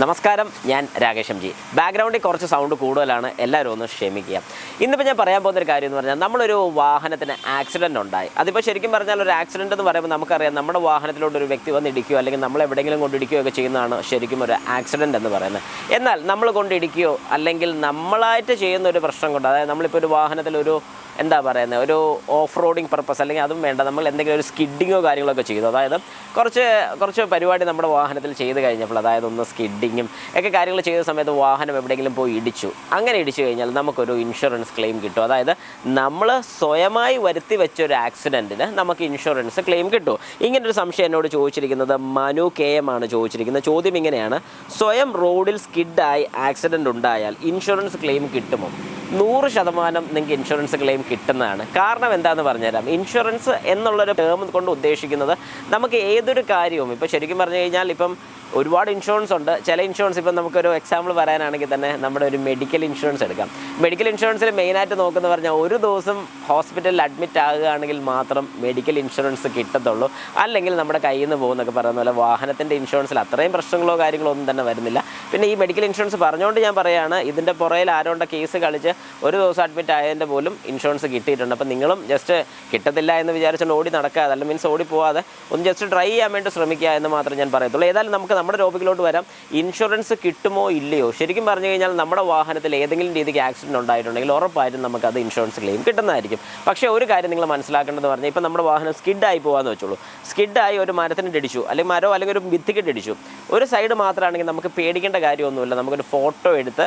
നമസ്കാരം ഞാൻ രാകേഷ് ജി. ബാക്ക്ഗ്രൗണ്ടിൽ കുറച്ച് സൗണ്ട് കൂടുതലാണ് എല്ലാവരും ഒന്ന് ക്ഷമിക്കുക. ഇന്നിപ്പോൾ ഞാൻ പറയാൻ പോകുന്ന ഒരു കാര്യം എന്ന് പറഞ്ഞാൽ നമ്മളൊരു വാഹനത്തിന് ആക്സിഡന്റ് ഉണ്ടായി. അതിപ്പോൾ ശരിക്കും പറഞ്ഞാൽ ഒരു ആക്സിഡന്റ് എന്ന് പറയുമ്പോൾ നമുക്കറിയാം നമ്മുടെ വാഹനത്തിലോട്ട് ഒരു വ്യക്തി വന്ന് ഇടിക്കുകയോ അല്ലെങ്കിൽ നമ്മൾ എവിടെയെങ്കിലും കൊണ്ട് ഇടിക്കുകയോ ചെയ്യുന്നതാണ് ശരിക്കും ഒരു ആക്സിഡന്റ് എന്ന് പറയുന്നത്. എന്നാൽ നമ്മൾ കൊണ്ട് ഇടിക്കുകയോ അല്ലെങ്കിൽ നമ്മളായിട്ട് ചെയ്യുന്ന ഒരു പ്രശ്നം കൊണ്ട് അതായത് നമ്മളിപ്പോൾ ഒരു വാഹനത്തിൽ ഒരു എന്താ പറയുന്നത് ഒരു ഓഫ് റോഡിങ് പർപ്പസ് അല്ലെങ്കിൽ അതും വേണ്ട നമ്മൾ എന്തെങ്കിലും ഒരു സ്കിഡിങ്ങോ കാര്യങ്ങളൊക്കെ ചെയ്തു. അതായത് കുറച്ച് കുറച്ച് പരിപാടി നമ്മുടെ വാഹനത്തിൽ ചെയ്ത് കഴിഞ്ഞപ്പോൾ അതായത് ഒന്ന് സ്കിഡിങ്ങും ഒക്കെ കാര്യങ്ങൾ ചെയ്ത സമയത്ത് വാഹനം എവിടെയെങ്കിലും പോയി ഇടിച്ചു. അങ്ങനെ ഇടിച്ചു കഴിഞ്ഞാൽ നമുക്കൊരു ഇൻഷുറൻസ് ക്ലെയിം കിട്ടും. അതായത് നമ്മൾ സ്വയമായി വരുത്തി വെച്ച ഒരു ആക്സിഡന്റിന് നമുക്ക് ഇൻഷുറൻസ് ക്ലെയിം കിട്ടും. ഇങ്ങനൊരു സംശയം എന്നോട് ചോദിച്ചിരിക്കുന്നത് മനു കെ എം ആണ് ചോദിച്ചിരിക്കുന്നത്. ചോദ്യം ഇങ്ങനെയാണ്. സ്വയം റോഡിൽ സ്കിഡായി ആക്സിഡന്റ് ഉണ്ടായാൽ ഇൻഷുറൻസ് ക്ലെയിം കിട്ടുമോ? നൂറ് ശതമാനം നിങ്ങൾക്ക് ഇൻഷുറൻസ് ക്ലെയിം കിട്ടുന്നതാണ്. കാരണം എന്താണെന്ന് പറഞ്ഞുതരാം. ഇൻഷുറൻസ് എന്നുള്ളൊരു ടേം കൊണ്ട് ഉദ്ദേശിക്കുന്നത് നമുക്ക് ഏതൊരു കാര്യവും ഇപ്പോൾ ശരിക്കും പറഞ്ഞു കഴിഞ്ഞാൽ ഇപ്പം ഒരുപാട് ഇൻഷുറൻസ് ഉണ്ട്. ചില ഇൻഷുറൻസ് ഇപ്പം നമുക്കൊരു എക്സാമ്പിൾ പറയാനാണെങ്കിൽ തന്നെ നമ്മുടെ ഒരു മെഡിക്കൽ ഇൻഷുറൻസ് എടുക്കാം. മെഡിക്കൽ ഇൻഷുറൻസിൽ മെയിനായിട്ട് നോക്കുന്ന പറഞ്ഞാൽ ഒരു ദിവസം ഹോസ്പിറ്റലിൽ അഡ്മിറ്റ് ആകുകയാണെങ്കിൽ മാത്രം മെഡിക്കൽ ഇൻഷുറൻസ് കിട്ടത്തുള്ളൂ. അല്ലെങ്കിൽ നമ്മുടെ കയ്യിൽ നിന്ന് പോകുന്നൊക്കെ പറയുന്ന പോലെ വാഹനത്തിന്റെ ഇൻഷുറൻസിൽ അത്രയും പ്രശ്നങ്ങളോ കാര്യങ്ങളോ ഒന്നും തന്നെ വരുന്നില്ല. പിന്നെ ഈ മെഡിക്കൽ ഇൻഷുറൻസ് പറഞ്ഞുകൊണ്ട് ഞാൻ പറയുകയാണ് ഇതിന്റെ പുറയിൽ ആരോണ്ട കേസ് കളിച്ച് ഒരു ദിവസം അഡ്മിറ്റ് ആയതിന്റെ പോലും ഇൻഷുറൻസ് കിട്ടിയിട്ടുണ്ട്. അപ്പോൾ നിങ്ങളും ജസ്റ്റ് കിട്ടത്തില്ല എന്ന് വിചാരിച്ചുകൊണ്ട് ഓടി നടക്കാതെ അല്ല മീൻസ് ഓടി പോവാതെ ഒന്ന് ജസ്റ്റ് ട്രൈ ചെയ്യാൻ വേണ്ടി ശ്രമിക്കുക എന്ന് മാത്രം ഞാൻ പറയത്തുള്ളൂ. ഏതായാലും നമുക്ക് നമ്മുടെ ടോപ്പിക്കിലോട്ട് വരാം. ഇൻഷുറൻസ് കിട്ടുമോ ഇല്ലയോ? ശരിക്കും പറഞ്ഞു കഴിഞ്ഞാൽ നമ്മുടെ വാഹനത്തിൽ ഏതെങ്കിലും രീതിക്ക് ആക്സിഡന്റ് ഉണ്ടായിട്ടുണ്ടെങ്കിൽ ഉറപ്പായിട്ടും നമുക്ക് അത് ഇൻഷുറൻസ് ക്ലെയിം കിട്ടുന്നതായിരിക്കും. പക്ഷേ ഒരു കാര്യം നിങ്ങൾ മനസ്സിലാക്കേണ്ടതെന്ന് പറഞ്ഞാൽ ഇപ്പോൾ നമ്മുടെ വാഹനം സ്കിഡായി പോകാമെന്ന് വെച്ചോളൂ. സ്കിഡായി ഒരു മരത്തിന് ഇടിച്ചു അല്ലെങ്കിൽ മരോ അല്ലെങ്കിൽ ഒരു ഭിത്തിക്കിട്ട് ഇടിച്ചു ഒരു സൈഡ് മാത്രമാണെങ്കിൽ നമുക്ക് പേടിക്കേണ്ട കാര്യമൊന്നുമില്ല. നമുക്കൊരു ഫോട്ടോ എടുത്ത്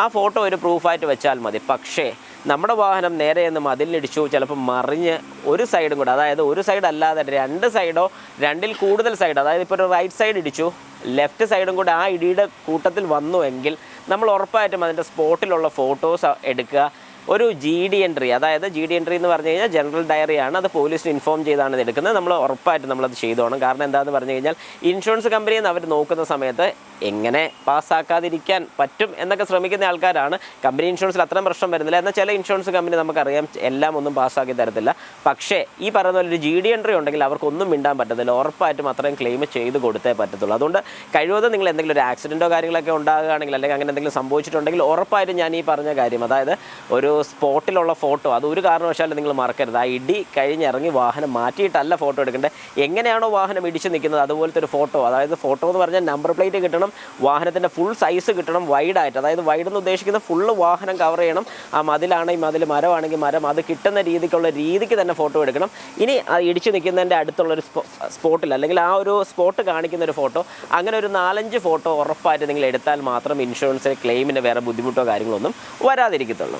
ആ ഫോട്ടോ ഒരു പ്രൂഫായിട്ട് വെച്ചാൽ മതി. പക്ഷേ നമ്മുടെ വാഹനം നേരെ എന്ന് മതിലിടിച്ചു ചിലപ്പോൾ മറിഞ്ഞ് ഒരു സൈഡും കൂടെ അതായത് ഒരു സൈഡ് അല്ലാതെ രണ്ട് സൈഡോ രണ്ടിൽ കൂടുതൽ സൈഡ് അതായത് ഇപ്പോൾ ഒരു റൈറ്റ് സൈഡ് ഇടിച്ചു ലെഫ്റ്റ് സൈഡും കൂടെ ആ ഇടിയുടെ കൂട്ടത്തിൽ വന്നു എങ്കിൽ നമ്മൾ ഉറപ്പായിട്ടും അതിന്റെ സ്പോട്ടിലുള്ള ഫോട്ടോസ് എടുക്കുക. ഒരു ജി ഡി എൻട്രി അതായത് ജി ഡി എൻട്രി എന്ന് പറഞ്ഞു കഴിഞ്ഞാൽ ജനറൽ ഡയറിയാണ് അത് പോലീസിന് ഇൻഫോം ചെയ്താണ് ഇത് എടുക്കുന്നത്. നമ്മൾ ഉറപ്പായിട്ട് നമ്മളത് ചെയ്തോണം കാരണം എന്താണെന്ന് പറഞ്ഞു കഴിഞ്ഞാൽ ഇൻഷുറൻസ് കമ്പനിയിൽ നിന്ന് അവർ നോക്കുന്ന സമയത്ത് എങ്ങനെ പാസ്സാക്കാതിരിക്കാൻ പറ്റും എന്നൊക്കെ ശ്രമിക്കുന്ന ആൾക്കാരാണ്. കമ്പനി ഇൻഷുറൻസിൽ അത്രയും പ്രശ്നം വരുന്നില്ല. എന്നാൽ ചില ഇൻഷുറൻസ് കമ്പനി നമുക്കറിയാം എല്ലാം ഒന്നും പാസ്സാക്കി തരത്തില്ല. പക്ഷേ ഈ പറയുന്ന പോലെ ഒരു ജി ഡി എൻട്രി ഉണ്ടെങ്കിൽ അവർക്കൊന്നും മിണ്ടാൻ പറ്റത്തില്ല. ഉറപ്പായിട്ടും അത്രയും ക്ലെയിം ചെയ്ത് കൊടുത്തേ പറ്റത്തുള്ളൂ. അതുകൊണ്ട് കഴിവതും നിങ്ങൾ എന്തെങ്കിലും ഒരു ആക്സിഡന്റോ കാര്യങ്ങളൊക്കെ ഉണ്ടാകുകയാണെങ്കിൽ അല്ലെങ്കിൽ അങ്ങനെ എന്തെങ്കിലും സംഭവിച്ചിട്ടുണ്ടെങ്കിൽ ഉറപ്പായിട്ടും ഞാൻ ഈ പറഞ്ഞ കാര്യം അതായത് ഒരു സ്പോട്ടിലുള്ള ഫോട്ടോ. അത് ഒരു കാരണവശാലും നിങ്ങൾ മറക്കരുത്. ആ ഇടി കഴിഞ്ഞിറങ്ങി വാഹനം മാറ്റിയിട്ടല്ല ഫോട്ടോ എടുക്കേണ്ടത്. എങ്ങനെയാണോ വാഹനം ഇടിച്ച് നിൽക്കുന്നത് അതുപോലത്തെ ഒരു ഫോട്ടോ. അതായത് ഫോട്ടോ എന്ന് പറഞ്ഞാൽ നമ്പർ പ്ലേറ്റ് കിട്ടണം വാഹനത്തിന്റെ ഫുൾ സൈസ് കിട്ടണം വൈഡായിട്ട് അതായത് വൈഡ് എന്ന് ഉദ്ദേശിക്കുന്നത് ഫുള്ള് വാഹനം കവർ ചെയ്യണം. ആ മതിലാണെങ്കിൽ മതിൽ മരമാണെങ്കിൽ മരം. അത് കിട്ടുന്ന രീതിക്കുള്ള രീതിക്ക് തന്നെ ഫോട്ടോ എടുക്കണം. ഇനി ഇടിച്ച് നിൽക്കുന്നതിന്റെ അടുത്തുള്ളൊരു സ്പോട്ടിൽ അല്ലെങ്കിൽ ആ ഒരു സ്പോട്ട് കാണിക്കുന്ന ഒരു ഫോട്ടോ. അങ്ങനെ ഒരു നാലഞ്ച് ഫോട്ടോ ഉറപ്പായിട്ട് നിങ്ങൾ എടുത്താൽ മാത്രം ഇൻഷുറൻസിന് ക്ലെയിമിന് വേറെ ബുദ്ധിമുട്ടോ കാര്യങ്ങളൊന്നും വരാതിരിക്കത്തുള്ളൂ.